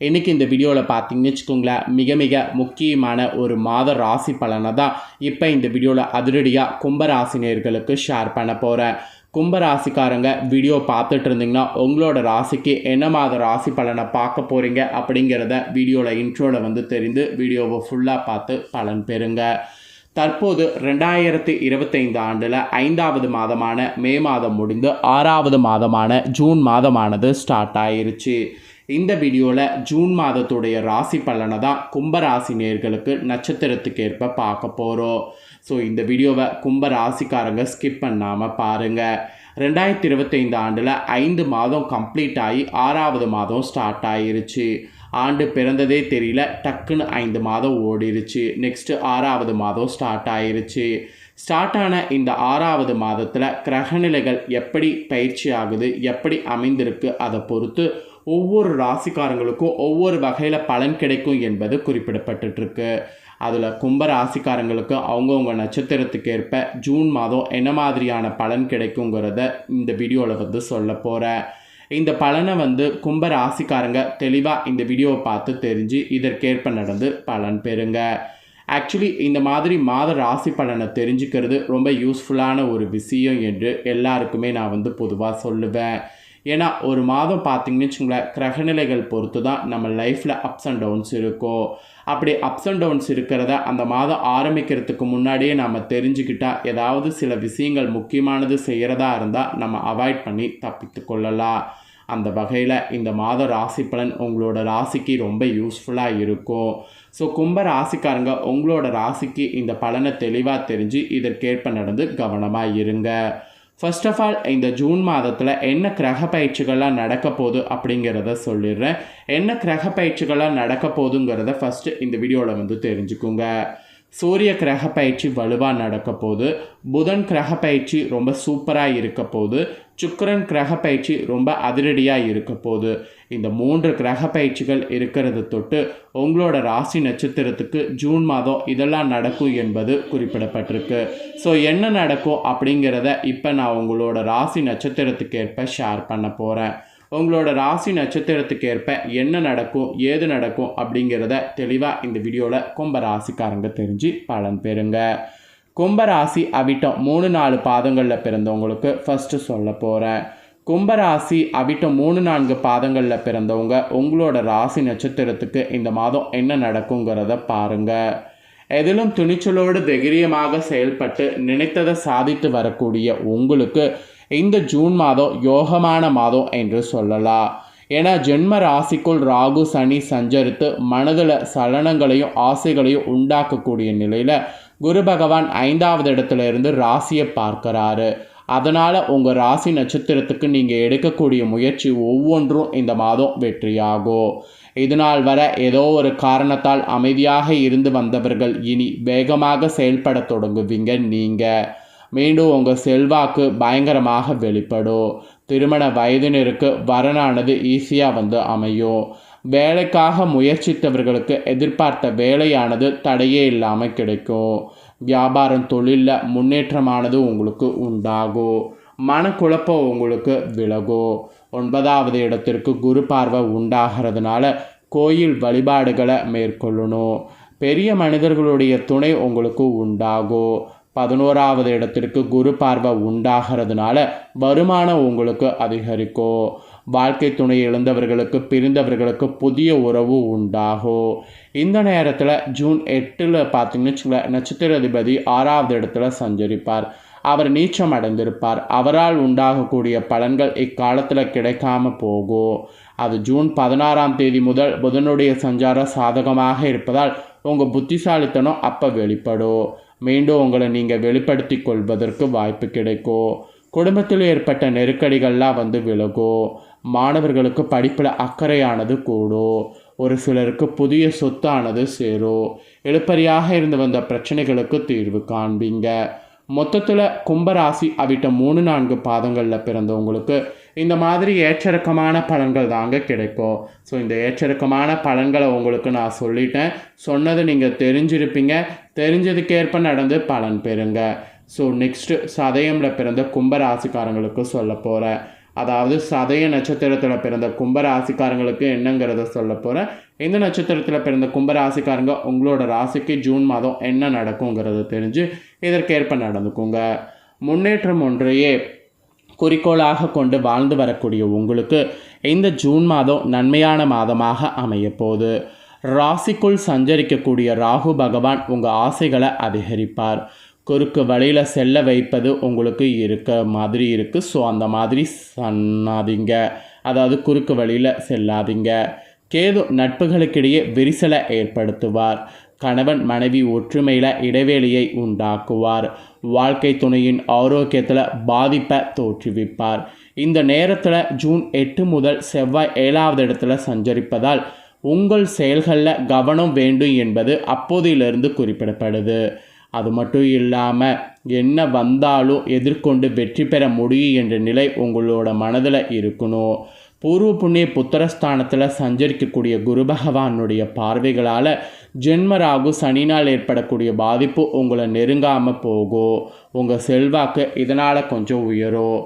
இன்றைக்கி இந்த வீடியோவில் பார்த்தீங்கன்னு வச்சுக்கோங்களேன் மிக மிக முக்கியமான ஒரு மாத ராசி பலனை தான் இப்போ இந்த வீடியோவில் அதிரடியாக கும்பராசினியர்களுக்கு ஷேர் பண்ண போகிறேன் கும்பராசிக்காரங்க வீடியோ பார்த்துட்டு இருந்தீங்கன்னா உங்களோட ராசிக்கு என்ன மாத ராசி பலனை பார்க்க போகிறீங்க அப்படிங்கிறத வீடியோவில் இன்ட்ரோவில் வந்து தெரிந்து வீடியோவை ஃபுல்லாக பார்த்து பலன் பெறுங்க. தற்போது ரெண்டாயிரத்தி இருபத்தைந்து ஆண்டில் ஐந்தாவது மாதமான மே மாதம் முடிந்து ஆறாவது மாதமான ஜூன் மாதமானது ஸ்டார்ட் ஆயிருச்சு. இந்த வீடியோவில் ஜூன் மாதத்துடைய ராசி பலனை தான் கும்பராசி நேர்களுக்கு நட்சத்திரத்துக்கு ஏற்ப பார்க்க போகிறோம் ஸோ இந்த வீடியோவை கும்ப ராசிக்காரங்க ஸ்கிப் பண்ணாமல் பாருங்கள் ரெண்டாயிரத்தி இருபத்தைந்து ஆண்டில் ஐந்து மாதம் கம்ப்ளீட் ஆகி ஆறாவது மாதம் ஸ்டார்ட் ஆயிருச்சு. ஆண்டு பிறந்ததே தெரியல டக்குன்னு ஐந்து மாதம் ஓடிருச்சு. நெக்ஸ்ட்டு ஆறாவது மாதம் ஸ்டார்ட் ஆயிருச்சு. ஸ்டார்ட் ஆன இந்த ஆறாவது மாதத்தில் கிரகநிலைகள் எப்படி பயிற்சி ஆகுது எப்படி அமைந்திருக்கு அதை பொறுத்து ஒவ்வொரு ராசிக்காரங்களுக்கும் ஒவ்வொரு வகையில் பலன் கிடைக்கும் என்பது குறிப்பிடப்பட்டுருக்கு அதில் கும்ப ராசிக்காரங்களுக்கு அவங்கவுங்க நட்சத்திரத்துக்கு ஏற்ப ஜூன் மாதம் என்ன மாதிரியான பலன் கிடைக்குங்கிறத இந்த வீடியோவில் வந்து சொல்ல போகிறேன் இந்த பலனை வந்து கும்ப ராசிக்காரங்க தெளிவாக இந்த வீடியோவை பார்த்து தெரிஞ்சு இதற்கேற்ப நடந்து பலன் பெறுங்க. ஆக்சுவலி இந்த மாதிரி மாத ராசி பலனை தெரிஞ்சுக்கிறது ரொம்ப யூஸ்ஃபுல்லான ஒரு விஷயம் என்று எல்லாருக்குமே நான் வந்து பொதுவாக சொல்லுவேன். ஏன்னா ஒரு மாதம் பார்த்தீங்கன்னு வச்சுங்களேன் கிரகநிலைகள் பொறுத்து தான் நம்ம லைஃப்பில் அப்ஸ் அண்ட் டவுன்ஸ் இருக்கும். அப்படி அப்ஸ் அண்ட் டவுன்ஸ் இருக்கிறத அந்த மாதம் ஆரம்பிக்கிறதுக்கு முன்னாடியே நம்ம தெரிஞ்சுக்கிட்டால் ஏதாவது சில விஷயங்கள் முக்கியமானது செய்கிறதா இருந்தால் நம்ம அவாய்ட் பண்ணி தப்பித்து கொள்ளலாம். அந்த வகையில் இந்த மாத ராசி பலன் உங்களோட ராசிக்கு ரொம்ப யூஸ்ஃபுல்லாக இருக்கும். ஸோ கும்ப ராசிக்காரங்க உங்களோட ராசிக்கு இந்த பலனை தெளிவாக தெரிஞ்சு இதற்கேற்ப நடந்து கவனமாக இருங்க. ஃபர்ஸ்ட் ஆஃப் ஆல் இந்த ஜூன் மாதத்தில் என்ன கிரக பயிற்சிகள்லாம் நடக்க போகுது அப்படிங்கிறத சொல்லிடுறேன். என்ன கிரக பயிற்சிகள்லாம் நடக்க போகுதுங்கிறத ஃபஸ்ட்டு இந்த வீடியோவில் வந்து தெரிஞ்சுக்குங்க. சூரிய கிரக பயிற்சி வலுவாக நடக்க போகுது. புதன் கிரக பயிற்சி ரொம்ப சூப்பராக இருக்க போகுது. சுக்கரன் கிரக பயிற்சி ரொம்ப அதிரடியாக இருக்க போது இந்த மூன்று கிரக பயிற்சிகள் இருக்கிறது தொட்டு உங்களோட ராசி நட்சத்திரத்துக்கு ஜூன் மாதம் இதெல்லாம் நடக்கும் என்பது குறிப்பிடப்பட்டிருக்கு. ஸோ என்ன நடக்கும் அப்படிங்கிறத இப்போ நான் உங்களோட ராசி நட்சத்திரத்துக்கு ஏற்ப ஷேர் பண்ண போகிறேன் உங்களோட ராசி நட்சத்திரத்துக்கு ஏற்ப என்ன நடக்கும் ஏது நடக்கும் அப்படிங்கிறத தெளிவாக இந்த வீடியோவில் கும்ப ராசிக்காரங்க தெரிஞ்சு பலன் பெறுங்க. கும்பராசி அவிட்டம் மூணு நாலு பாதங்களில் பிறந்தவங்களுக்கு ஃபஸ்ட்டு சொல்ல போகிறேன் கும்பராசி அவிட்டம் மூணு நான்கு பாதங்களில் பிறந்தவங்க உங்களோட ராசி நட்சத்திரத்துக்கு இந்த மாதம் என்ன நடக்குங்கிறத பாருங்கள் எதிலும் துணிச்சலோடு தைரியமாக செயல்பட்டு நினைத்ததை சாதித்து வரக்கூடிய உங்களுக்கு இந்த ஜூன் மாதம் யோகமான மாதம் என்று சொல்லலாம். ஏன்னா ஜென்ம ராசிக்குள் ராகு சனி சஞ்சரித்து மனதில் சலனங்களையும் ஆசைகளையும் உண்டாக்கக்கூடிய நிலையில் குரு பகவான் ஐந்தாவது இடத்துல இருந்து ராசியை பார்க்குறாரு. அதனால் உங்கள் ராசி நட்சத்திரத்துக்கு நீங்கள் எடுக்கக்கூடிய முயற்சி ஒவ்வொன்றும் இந்த மாதம் வெற்றியாகும். இதனால் வர ஏதோ ஒரு காரணத்தால் அமைதியாக இருந்து வந்தவர்கள் இனி வேகமாக செயல்பட தொடங்குவீங்க நீங்கள் மீண்டும் உங்கள் செல்வாக்கு பயங்கரமாக வெளிப்படும். திருமண வயதினருக்கு வரனானது ஈஸியாக வந்து அமையும். வேலைக்காக முயற்சித்தவர்களுக்கு எதிர்பார்த்த வேலையானது தடையே இல்லாமல் கிடைக்கும். வியாபாரம் தொழிலில் முன்னேற்றமானது உங்களுக்கு உண்டாகும். மனக்குழப்பம் உங்களுக்கு விலகும். ஒன்பதாவது இடத்திற்கு குரு பார்வை உண்டாகிறதுனால கோயில் வழிபாடுகளை மேற்கொள்ளணும். பெரிய மனிதர்களுடைய துணை உங்களுக்கு உண்டாகும். பதினோராவது இடத்திற்கு குரு பார்வை உண்டாகிறதுனால வருமானம் உங்களுக்கு அதிகரிக்கும். வாழ்க்கை துணை இழந்தவர்களுக்கு பிரிந்தவர்களுக்கு புதிய உறவு உண்டாகும் இந்த நேரத்தில் ஜூன் எட்டில் பார்த்தீங்கன்னு நட்சத்திர அதிபதி ஆறாவது இடத்துல சஞ்சரிப்பார். அவர் நீச்சம் அடைந்திருப்பார். அவரால் உண்டாகக்கூடிய பலன்கள் இக்காலத்தில் கிடைக்காம போகும் அது ஜூன் பதினாறாம் தேதி முதல் புதனுடைய சஞ்சாரம் சாதகமாக இருப்பதால் உங்கள் புத்திசாலித்தனம் அப்போ வெளிப்படும். மீண்டும் உங்களை நீங்கள் வெளிப்படுத்தி கொள்வதற்கு வாய்ப்பு கிடைக்கும் குடும்பத்தில் ஏற்பட்ட நெருக்கடிகள்லாம் வந்து விலகும் மாணவர்களுக்கு படிப்பில் அக்கறையானது கூடும் ஒரு சிலருக்கு புதிய சொத்தானது சேரும் எழுப்பறியாக இருந்து வந்த பிரச்சனைகளுக்கு தீர்வு காண்பீங்க. மொத்தத்தில் கும்பராசி அவிட்ட மூணு நான்கு பாதங்களில் பிறந்தவங்களுக்கு இந்த மாதிரி ஏற்றிறக்கமான பலன்கள் தாங்க கிடைக்கும். ஸோ இந்த ஏற்றிறக்கமான பலன்களை உங்களுக்கு நான் சொல்லிட்டேன். சொன்னது நீங்கள் தெரிஞ்சிருப்பீங்க. தெரிஞ்சதுக்கேற்ப நடந்து பலன் பெறுங்க. ஸோ நெக்ஸ்ட்டு சதயமில் பிறந்த கும்பராசிக்காரங்களுக்கு சொல்ல போகிறேன் அதாவது சதய நட்சத்திரத்தில் பிறந்த கும்பராசிக்காரங்களுக்கு என்னங்கிறத சொல்ல போகிறேன் இந்த நட்சத்திரத்தில் பிறந்த கும்பராசிக்காரங்க? உங்களோட ராசிக்கு ஜூன் மாதம் என்ன நடக்குங்கிறத தெரிஞ்சு இதற்கேற்ப நடந்துக்குங்க. முன்னேற்றம் ஒன்றையே குறிக்கோளாக கொண்டு வாழ்ந்து வரக்கூடிய உங்களுக்கு இந்த ஜூன் மாதம் நன்மையான மாதமாக அமையப்போகுது ராசிக்குள் சஞ்சரிக்கக்கூடிய ராகு பகவான் உங்கள் ஆசைகளை அதிகரிப்பார். குறுக்கு வழியில் செல்ல வைப்பது உங்களுக்கு இருக்க மாதிரி இருக்குது ஸோ அந்த மாதிரி சொன்னாதீங்க. அதாவது குறுக்கு வழியில் செல்லாதீங்க. கேது நட்புகளுக்கிடையே விரிசலை ஏற்படுத்துவார். கணவன் மனைவி ஒற்றுமையில் இடைவெளியை உண்டாக்குவார். வாழ்க்கை துணையின் ஆரோக்கியத்தில் பாதிப்பை தோற்றுவிப்பார். இந்த நேரத்தில் ஜூன் எட்டு முதல் செவ்வாய் ஏழாவது இடத்துல சஞ்சரிப்பதால் உங்கள் செயல்களில் கவனம் வேண்டும் என்பது அப்போதிலிருந்து குறிப்பிடப்படுது. அது மட்டும் இல்லாமல் என்ன வந்தாலும் எதிர்கொண்டு வெற்றி பெற முடியும் என்ற நிலை உங்களோட மனதில் இருக்கணும். பூர்வ புண்ணிய புத்திரஸ்தானத்தில் சஞ்சரிக்கக்கூடிய குரு பகவானுடைய பார்வைகளால் ஜென்மராகு சனினால் ஏற்படக்கூடிய பாதிப்பு உங்களை நெருங்காமல் போகும். உங்கள் செல்வாக்கு இதனால் கொஞ்சம் உயரும்.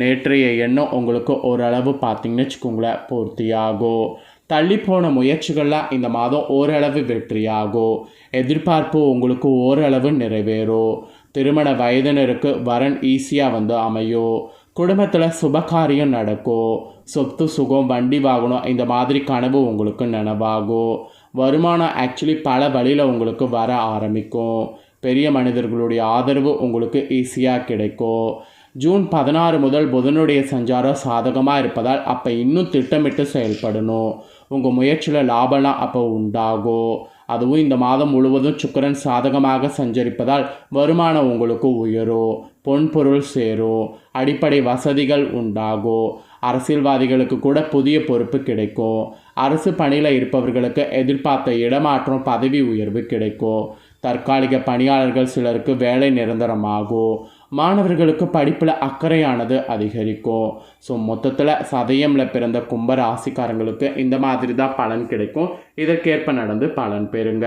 நேற்றைய எண்ணம் உங்களுக்கு ஓரளவு பார்த்தீங்கன்னு வச்சுக்கோங்களேன் பூர்த்தியாகும். தள்ளிப்போன முயற்சிகள்லாம் இந்த மாதம் ஓரளவு வெற்றியாகும். எதிர்பார்ப்பு உங்களுக்கு ஓரளவு நிறைவேறும். திருமண வயதினருக்கு வரன் ஈஸியாக வந்து அமையும். குடும்பத்தில் சுபகாரியம் நடக்கும். சொத்து சுகம் வண்டி வாகனம் இந்த மாதிரி கனவு உங்களுக்கு நினைவாகும். வருமானம் ஆக்சுவலி பல வழியில் உங்களுக்கு வர ஆரம்பிக்கும். பெரிய மனிதர்களுடைய ஆதரவு உங்களுக்கு ஈஸியாக கிடைக்கும். ஜூன் பதினாறு முதல் புதனுடைய சஞ்சாரம் சாதகமாக இருப்பதால் அப்போ இன்னும் திட்டமிட்டு செயல்படணும். உங்கள் முயற்சியில் லாபம்லாம் அப்போ உண்டாகும். அதுவும் இந்த மாதம் முழுவதும் சுக்கரன் சாதகமாக சஞ்சரிப்பதால் வருமானம் உங்களுக்கு உயரும். பொன்பொருள் சேரும். அடிப்படை வசதிகள் உண்டாகும். அரசியல்வாதிகளுக்கு கூட புதிய பொறுப்பு கிடைக்கும். அரசு பணியில் இருப்பவர்களுக்கு எதிர்பார்த்த இடமாற்றம் பதவி உயர்வு கிடைக்கும். தற்காலிக பணியாளர்கள் சிலருக்கு வேலை நிரந்தரமாகும். மாணவர்களுக்கு படிப்பில் அக்கறையானது அதிகரிக்கும். ஸோ மொத்தத்தில் சதயமில் பிறந்த கும்ப ராசிக்காரங்களுக்கு இந்த மாதிரி தான் பலன் கிடைக்கும். இதற்கேற்ப நடந்து பலன் பெறுங்க.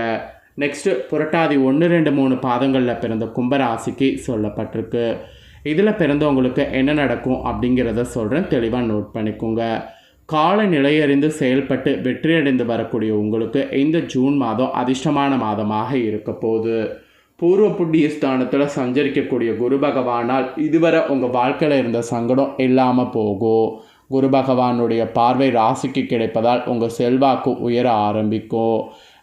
நெக்ஸ்ட்டு புரட்டாதி ஒன்று ரெண்டு மூணு பாதங்களில் பிறந்த கும்ப ராசிக்கு சொல்லப்பட்டிருக்கு. இதில் பிறந்தவங்களுக்கு என்ன நடக்கும் அப்படிங்கிறத சொல்கிறேன் தெளிவாக நோட் பண்ணிக்கோங்க. கால நிலையறிந்து செயல்பட்டு வெற்றியடைந்து வரக்கூடிய உங்களுக்கு இந்த ஜூன் மாதம் அதிர்ஷ்டமான மாதமாக இருக்க போகுது. பூர்வ புண்ணிய ஸ்தானத்தில் சஞ்சரிக்கக்கூடிய குரு பகவானால் இதுவரை உங்கள் வாழ்க்கையில் இருந்த சங்கடம் இல்லாமல் போகும் குரு பகவானுடைய பார்வை ராசிக்கு கிடைப்பதால் உங்கள் செல்வாக்கு உயர ஆரம்பிக்கும்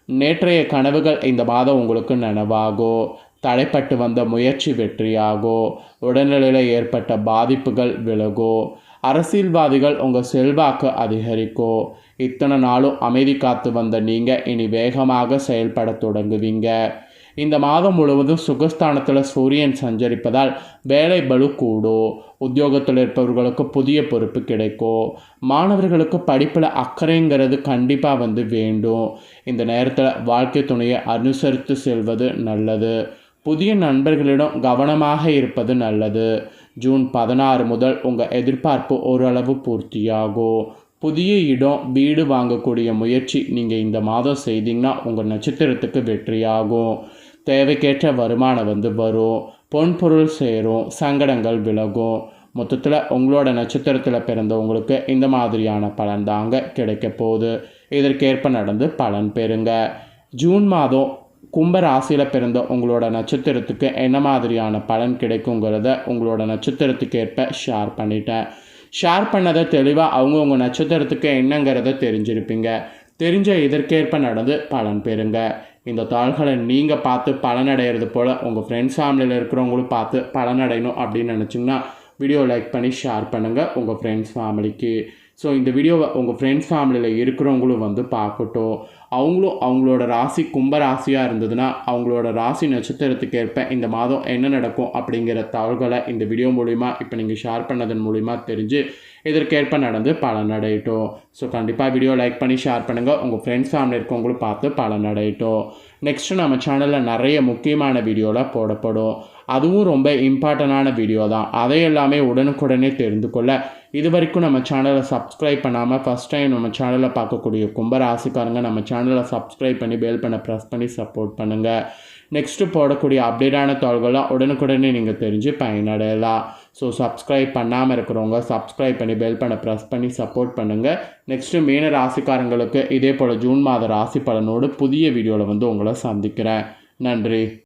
நேற்றைய கனவுகள் இந்த மாதம் உங்களுக்கு நனவாகும் தடைப்பட்டு வந்த முயற்சி வெற்றியாகும் உடல்நிலையில் ஏற்பட்ட பாதிப்புகள் விலகும் அரசியல்வாதிகள் உங்கள் செல்வாக்கு அதிகரிக்கும் இத்தனை நாளும் அமைதி காத்து வந்த நீங்கள் இனி வேகமாக செயல்பட தொடங்குவீங்க. இந்த மாதம் முழுவதும் சுகஸ்தானத்தில் சூரியன் சஞ்சரிப்பதால் வேலை பலு கூடும் உத்தியோகத்தில் இருப்பவர்களுக்கு புதிய பொறுப்பு கிடைக்கும் மாணவர்களுக்கு படிப்பில் அக்கறைங்கிறது கண்டிப்பாக வந்து வேண்டும். இந்த நேரத்தில் வாழ்க்கை துணையை அனுசரித்து செல்வது நல்லது. புதிய நண்பர்களிடம் கவனமாக இருப்பது நல்லது. ஜூன் பதினாறு முதல் உங்கள் எதிர்பார்ப்பு ஓரளவு பூர்த்தியாகும் புதிய இடம் வீடு வாங்கக்கூடிய முயற்சி நீங்கள் இந்த மாதம் செய்தீங்கன்னா உங்கள் நட்சத்திரத்துக்கு வெற்றியாகும். தேவைக்கேற்ற வருமானம் வந்து வரும் பொன்பொருள் சேரும் சங்கடங்கள் விலகும். மொத்தத்தில் உங்களோட நட்சத்திரத்தில் பிறந்தவங்களுக்கு இந்த மாதிரியான பலன் தாங்க கிடைக்க போகுது. இதற்கேற்ப நடந்து பலன் பெறுங்க. ஜூன் மாதம் கும்ப ராசியில் பிறந்த உங்களோட நட்சத்திரத்துக்கு என்ன மாதிரியான பலன் கிடைக்குங்கிறத உங்களோட நட்சத்திரத்துக்கு ஏற்ப ஷேர் பண்ணிட்டேன். ஷேர் பண்ணதை தெளிவாக அவங்கவுங்க நட்சத்திரத்துக்கு என்னங்கிறத தெரிஞ்சிருப்பீங்க. தெரிஞ்ச இதற்கேற்ப நடந்து பலன் பெறுங்க. இந்த தாள்களை நீங்கள் பார்த்து பலனடைகிறது போல் உங்கள் ஃப்ரெண்ட்ஸ் ஃபேமிலியில் இருக்கிறவங்களும் பார்த்து பலனடையணும் அப்படின்னு நினச்சிங்கன்னா வீடியோ லைக் பண்ணி ஷேர் பண்ணுங்கள் உங்கள் ஃப்ரெண்ட்ஸ் ஃபேமிலிக்கு ஸோ இந்த வீடியோவை உங்கள் ஃப்ரெண்ட்ஸ் ஃபேமிலியில் இருக்கிறவங்களும் வந்து பார்க்கட்டும். அவங்களும் அவங்களோட ராசி கும்ப ராசியாக இருந்ததுன்னா அவங்களோட ராசி நட்சத்திரத்துக்கு ஏற்ப இந்த மாதம் என்ன நடக்கும் அப்படிங்கிற தகவல்களை இந்த வீடியோ மூலிமா இப்போ நீங்கள் ஷேர் பண்ணதன் மூலிமா தெரிஞ்சு இதற்கேற்ப நடந்து பலனடையட்டும் ஸோ கண்டிப்பாக வீடியோ லைக் பண்ணி ஷேர் பண்ணுங்கள் உங்கள் ஃப்ரெண்ட்ஸ் ஃபேமிலி இருக்கவங்களும் பார்த்து பலனடையட்டும் நெக்ஸ்ட்டு நம்ம சேனலில் நிறைய முக்கியமான வீடியோலாம் போடப்படும். அதுவும் ரொம்ப இம்பார்ட்டண்டான வீடியோ தான். அதை எல்லாமே உடனுக்குடனே தெரிந்து கொள்ள. இது வரைக்கும் நம்ம சேனலை சப்ஸ்கிரைப் பண்ணாமல் ஃபஸ்ட் டைம் நம்ம சேனலை பார்க்கக்கூடிய கும்பராசிக்காரங்க நம்ம சேனலை சப்ஸ்கிரைப் பண்ணி பெல் பண்ண ப்ரெஸ் பண்ணி சப்போர்ட் பண்ணுங்கள் நெக்ஸ்ட்டு போடக்கூடிய அப்டேட்டான தகவல்கள்லாம் உடனுக்குடனே நீங்கள் தெரிஞ்சு பயனடையலாம். ஸோ சப்ஸ்கிரைப் பண்ணாமல் இருக்கிறவங்க சப்ஸ்கிரைப் பண்ணி பெல் பண்ண ப்ரெஸ் பண்ணி சப்போர்ட் பண்ணுங்கள் நெக்ஸ்ட்டு மீன ராசிக்காரங்களுக்கு இதே போல் ஜூன் மாத ராசி பலனோடு புதிய வீடியோவில் வந்து உங்களை சந்திக்கிறேன். நன்றி.